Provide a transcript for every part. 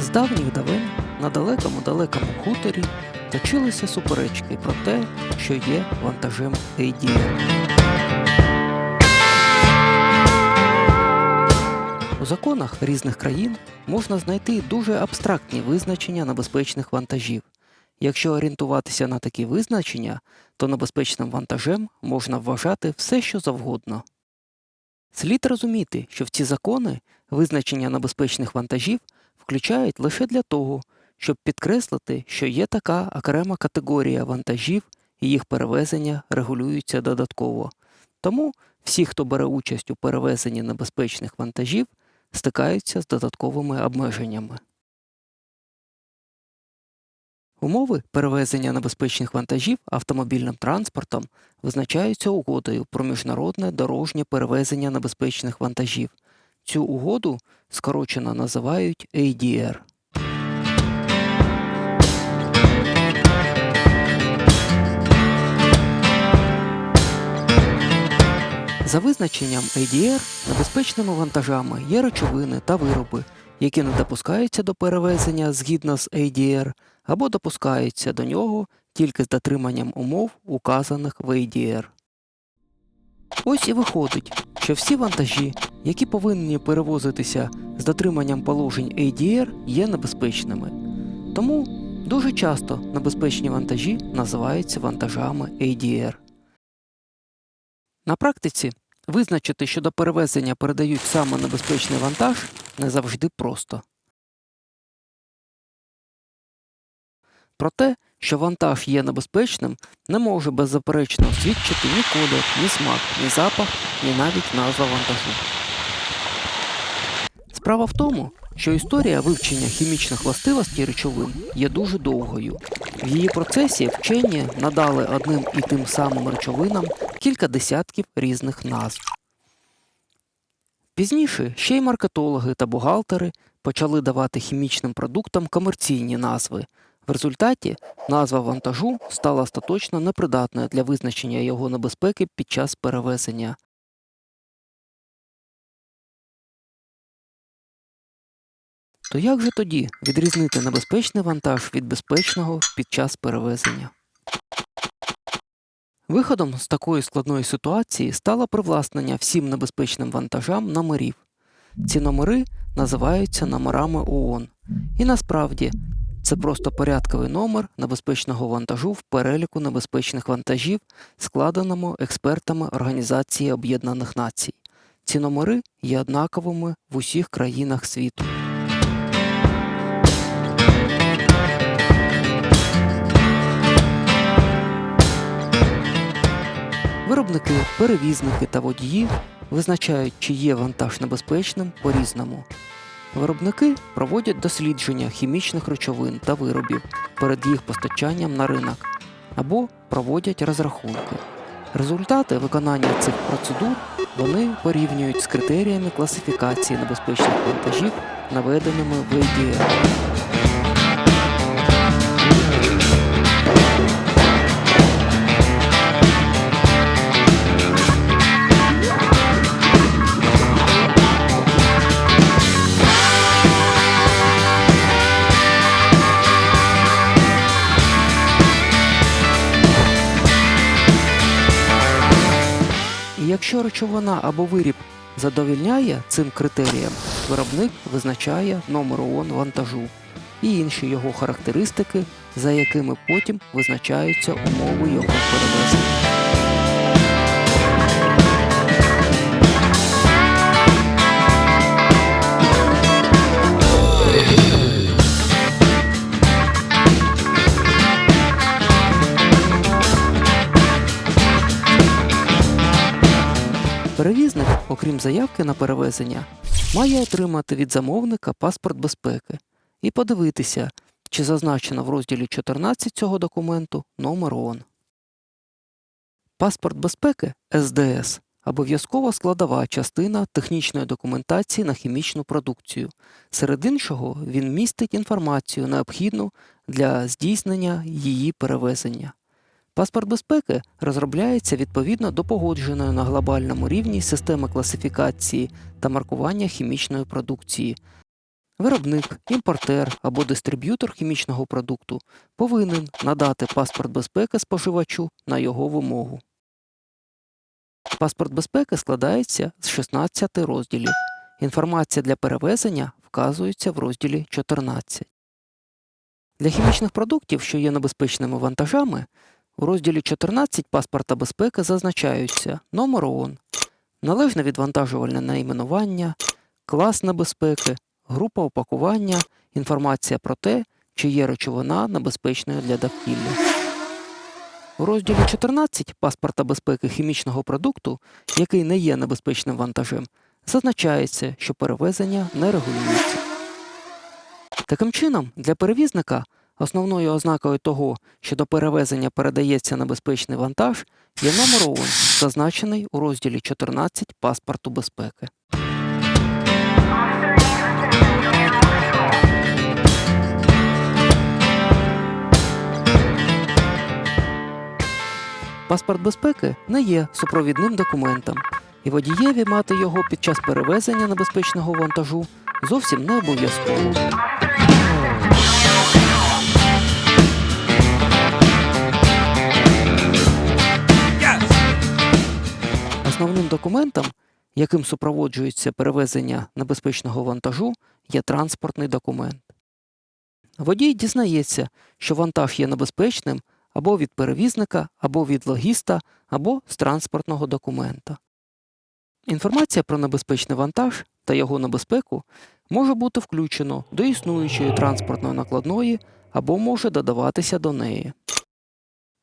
З давніх давен на далекому далекому хуторі точилися суперечки про те, що є вантажем ADR. У законах різних країн можна знайти дуже абстрактні визначення небезпечних вантажів. Якщо орієнтуватися на такі визначення, то небезпечним вантажем можна вважати все, що завгодно. Слід розуміти, що в ці закони визначення небезпечних вантажів включають лише для того, щоб підкреслити, що є така окрема категорія вантажів і їх перевезення регулюються додатково. Тому всі, хто бере участь у перевезенні небезпечних вантажів, стикаються з додатковими обмеженнями. Умови перевезення небезпечних вантажів автомобільним транспортом визначаються угодою про міжнародне дорожнє перевезення небезпечних вантажів. Цю угоду скорочено називають ADR. За визначенням ADR небезпечними вантажами є речовини та вироби, які не допускаються до перевезення згідно з ADR або допускаються до нього тільки з дотриманням умов, указаних в ADR. Ось і виходить, що всі вантажі, які повинні перевозитися з дотриманням положень ADR, є небезпечними. Тому дуже часто небезпечні вантажі називаються вантажами ADR. На практиці визначити, що до перевезення передають саме небезпечний вантаж, не завжди просто. Про те, що вантаж є небезпечним, не може беззаперечно свідчити ні колір, ні смак, ні запах, ні навіть назва вантажу. Справа в тому, що історія вивчення хімічних властивостей речовин є дуже довгою. В її процесі вчені надали одним і тим самим речовинам кілька десятків різних назв. Пізніше ще й маркетологи та бухгалтери почали давати хімічним продуктам комерційні назви. В результаті назва вантажу стала остаточно непридатною для визначення його небезпеки під час перевезення. То як же тоді відрізнити небезпечний вантаж від безпечного під час перевезення? Виходом з такої складної ситуації стало привласнення всім небезпечним вантажам номерів. Ці номери називаються номерами ООН. І насправді це просто порядковий номер небезпечного вантажу в переліку небезпечних вантажів, складеному експертами Організації Об'єднаних Націй. Ці номери є однаковими в усіх країнах світу. Виробники, перевізники та водії визначають, чи є вантаж небезпечним по-різному. Виробники проводять дослідження хімічних речовин та виробів перед їх постачанням на ринок або проводять розрахунки. Результати виконання цих процедур вони порівнюють з критеріями класифікації небезпечних вантажів, наведеними в ADR. Якщо речовина або виріб задовільняє цим критеріям, виробник визначає номер ООН вантажу і інші його характеристики, за якими потім визначаються умови його перевезення. Окрім заявки на перевезення, має отримати від замовника паспорт безпеки і подивитися, чи зазначено в розділі 14 цього документу номер ООН. Паспорт безпеки СДС обов'язкова складова частина технічної документації на хімічну продукцію. Серед іншого він містить інформацію, необхідну для здійснення її перевезення. Паспорт безпеки розробляється відповідно до погодженої на глобальному рівні системи класифікації та маркування хімічної продукції. Виробник, імпортер або дистриб'ютор хімічного продукту повинен надати паспорт безпеки споживачу на його вимогу. Паспорт безпеки складається з 16 розділів. Інформація для перевезення вказується в розділі 14. Для хімічних продуктів, що є небезпечними вантажами, у розділі 14 паспорта безпеки зазначаються. Номер ООН, належне відвантажувальне найменування, клас небезпеки, група опакування, інформація про те, чи є речовина небезпечною для довкілля. У розділі 14 паспорта безпеки хімічного продукту, який не є небезпечним вантажем, зазначається, що перевезення не регулюється. Таким чином, для перевізника основною ознакою того, що до перевезення передається небезпечний вантаж, є номер ООН, зазначений у розділі 14 паспорту безпеки. Паспорт безпеки не є супровідним документом, і водієві мати його під час перевезення небезпечного вантажу зовсім не обов'язково. Основним документом, яким супроводжується перевезення небезпечного вантажу, є транспортний документ. Водій дізнається, що вантаж є небезпечним або від перевізника, або від логіста, або з транспортного документа. Інформація про небезпечний вантаж та його небезпеку може бути включено до існуючої транспортної накладної або може додаватися до неї.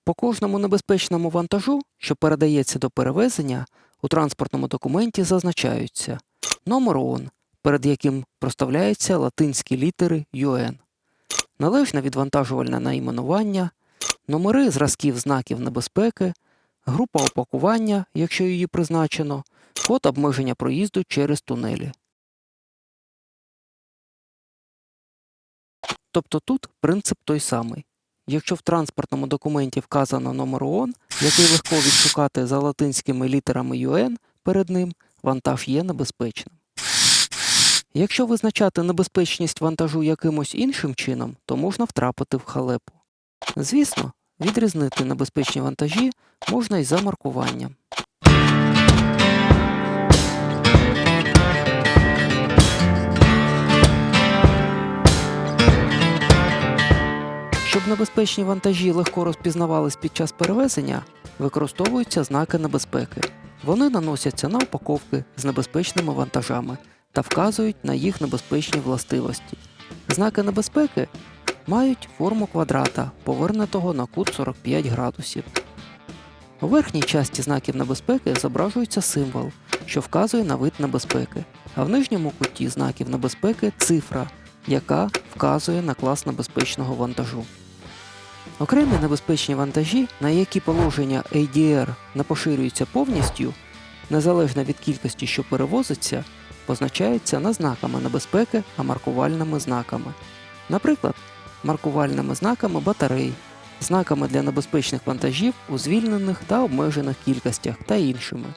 По кожному небезпечному вантажу, що передається до перевезення, у транспортному документі зазначаються номер ООН, перед яким проставляються латинські літери UN, належне відвантажувальне найменування, номери зразків знаків небезпеки, група опакування, якщо її призначено, код обмеження проїзду через тунелі. Тобто тут принцип той самий. Якщо в транспортному документі вказано номер ООН, який легко відшукати за латинськими літерами UN перед ним, вантаж є небезпечним. Якщо визначати небезпечність вантажу якимось іншим чином, то можна втрапити в халепу. Звісно, відрізнити небезпечні вантажі можна й за маркуванням. Небезпечні вантажі легко розпізнавались під час перевезення, використовуються знаки небезпеки. Вони наносяться на упаковки з небезпечними вантажами та вказують на їх небезпечні властивості. Знаки небезпеки мають форму квадрата, повернутого на кут 45 градусів. У верхній часті знаків небезпеки зображується символ, що вказує на вид небезпеки, а в нижньому куті знаків небезпеки цифра, яка вказує на клас небезпечного вантажу. Окремі небезпечні вантажі, на які положення ADR не поширюються повністю, незалежно від кількості, що перевозиться, позначаються не знаками небезпеки, а маркувальними знаками. Наприклад, маркувальними знаками батарей, знаками для небезпечних вантажів у звільнених та обмежених кількостях та іншими.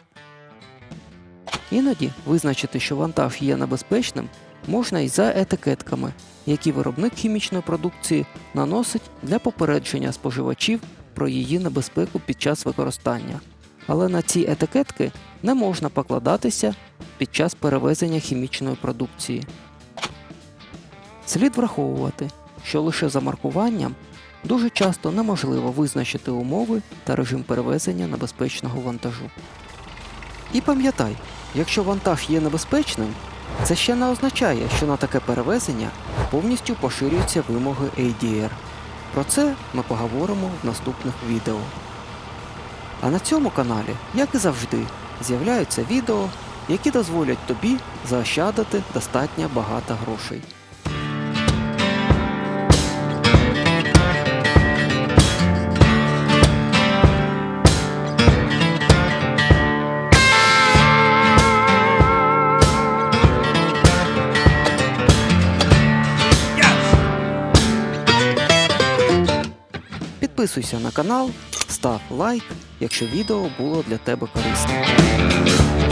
Іноді визначити, що вантаж є небезпечним, можна і за етикетками, які виробник хімічної продукції наносить для попередження споживачів про її небезпеку під час використання. Але на ці етикетки не можна покладатися під час перевезення хімічної продукції. Слід враховувати, що лише за маркуванням дуже часто неможливо визначити умови та режим перевезення небезпечного вантажу. І пам'ятай, якщо вантаж є небезпечним, це ще не означає, що на таке перевезення повністю поширюються вимоги ADR. Про це ми поговоримо в наступних відео. А на цьому каналі, як і завжди, з'являються відео, які дозволять тобі заощадити достатньо багато грошей. Підписуйся на канал, став лайк, якщо відео було для тебе корисним.